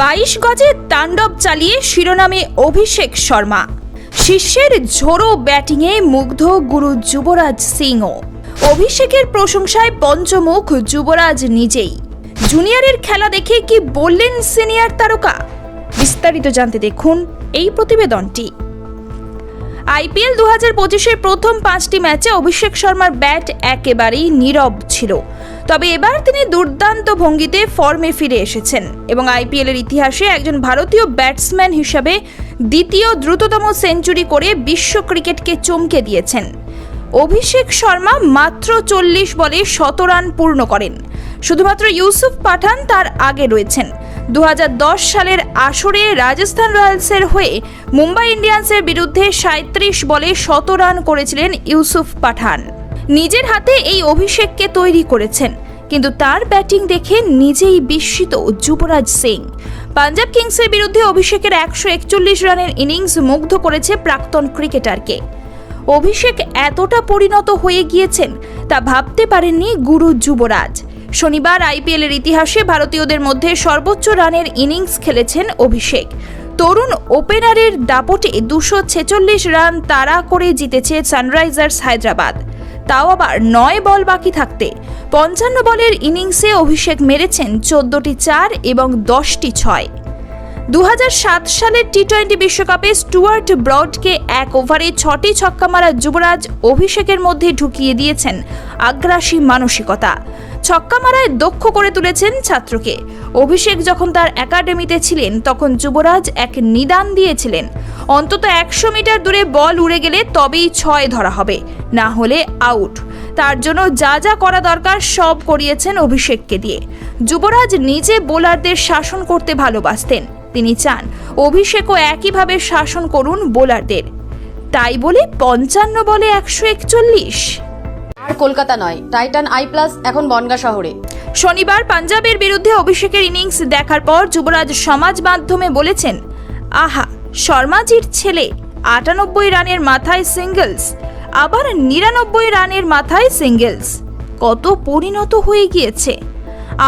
বাইশ গজে তাণ্ডব চালিয়ে শিরোনামে অভিষেক শর্মা। শিষ্যের ঝোড়ো ব্যাটিংয়ে মুগ্ধ গুরু যুবরাজ সিংও অভিষেকের প্রশংসায় পঞ্চমুখ যুবরাজ নিজেই। জুনিয়রের খেলা দেখে কি বললেন সিনিয়র তারকা? বিস্তারিত জানতে দেখুন এই প্রতিবেদনটি। আইপিএল দু হাজার পঁচিশের প্রথম পাঁচটি ম্যাচে অভিষেক শর্মার ব্যাট একেবারেই নীরব ছিল। তবে এবার তিনি দুর্দান্ত ভঙ্গিতে ফর্মে ফিরে এসেছেন এবং আইপিএলের ইতিহাসে একজন ভারতীয় ব্যাটসম্যান হিসাবে দ্বিতীয় দ্রুততম সেঞ্চুরি করে বিশ্ব ক্রিকেটকে চমকে দিয়েছেন। অভিষেক শর্মা মাত্র চল্লিশ বলে শত রান পূর্ণ করেন। শুধুমাত্র ইউসুফ পাঠান তার আগে রয়েছেন। দু হাজার দশ সালের আসরে রাজস্থান রয়্যালসের হয়ে মুম্বাই ইন্ডিয়ান্সের বিরুদ্ধে সাঁত্রিশ বলে শত রান করেছিলেন ইউসুফ পাঠান। নিজের হাতে এই অভিষেককে তৈরি করেছেন। কিন্তু তার ব্যাটিং দেখে নিজেই বিস্মিত যুবরাজ সিং। পাঞ্জাব কিংসের বিরুদ্ধে অভিষেকের একশো একচল্লিশ রানের ইনিংস মুগ্ধ করেছে প্রাক্তন ক্রিকেটারকে। অভিষেক এতটা পরিণত হয়ে গিয়েছেন তা ভাবতে পারেননি গুরু যুবরাজ। শনিবার আইপিএলের ইতিহাসে ভারতীয়দের মধ্যে সর্বোচ্চ রানের ইনিংস খেলেছেন অভিষেক। তরুণ ওপেনারের দাপটে দুশো ছেচল্লিশ রান তাড়া করে জিতেছে সানরাইজার্স হায়দ্রাবাদ। তাও আবার নয় বল বাকি থাকতে। পঞ্চান্ন বলের ইনিংসে অভিষেক মেরেছেন চোদ্দটি চার এবং দশটি ছয়। দু সালের টি টোয়েন্টি বিশ্বকাপে স্টুয়ার্ট ব্রডকে এক ওভারে ছটি ছক্কা মারা যুবরাজ অভিষেকের মধ্যে ঢুকিয়ে দিয়েছেন আগ্রাসী মানসিকতা। ছক্কা মারায় দক্ষ করে তুলেছেন ছাত্রকে। অভিষেক যখন তার একাডেমিতে ছিলেন, তখন যুবরাজ এক নিদান দিয়েছিলেন। অন্তত একশো মিটার দূরে বল উড়ে গেলে তবেই ছয় ধরা হবে, না হলে আউট। তার জন্য যা যা করা দরকার সব করিয়েছেন অভিষেককে দিয়ে। যুবরাজ নিজে বোলারদের শাসন করতে ভালোবাসতেন, তিনি চান অভিষেকও একইভাবে শাসন করুন বোলারদের। তাই বলে পঞ্চান্ন বলে একশো একচল্লিশ। আর কলকাতা নয়। টাইটান আই প্লাস এখন বনগা শহরে। শনিবার পাঞ্জাবের বিরুদ্ধে অভিষেকের ইনিংস দেখার পর যুবরাজ সমাজ মাধ্যমে বলেছেন, আহা, শর্মাজির ছেলে আটানব্বই রানের মাথায় সিঙ্গেলস, আবার নিরানব্বই রানের মাথায় সিঙ্গেলস। কত পরিণত হয়ে গিয়েছে।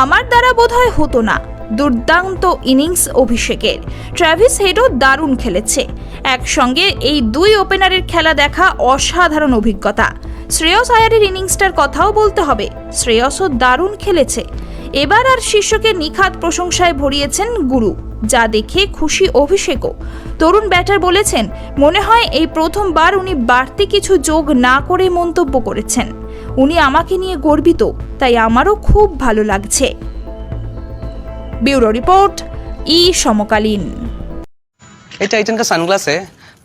আমার দ্বারা বোধহয় হতো না। দুর্দান্ত ইনিংস অভিষেকের। ট্র্যাভিস হেডও দারুণ খেলেছে। একসঙ্গে এই দুই ওপেনারের খেলা দেখা অসাধারণ অভিজ্ঞতা। শ্রেয়স আয়ারের ইনিংসটার কথাও বলতে হবে শ্রেয়সও দারুণ খেলেছে এবার আর শিষ্যকে নিখাত প্রশংসায় ভরিয়েছেন গুরু যা দেখে খুশি অভিষেকও তরুণ ব্যাটার বলেছেন মনে হয় এই প্রথমবার উনি বাড়তি কিছু যোগ না করে মন্তব্য করেছেন উনি আমাকে নিয়ে গর্বিত তাই আমারও খুব ভালো লাগছে ब्यूरो रिपोर्ट ई समकालीन ये टाइटन का सनग्लास है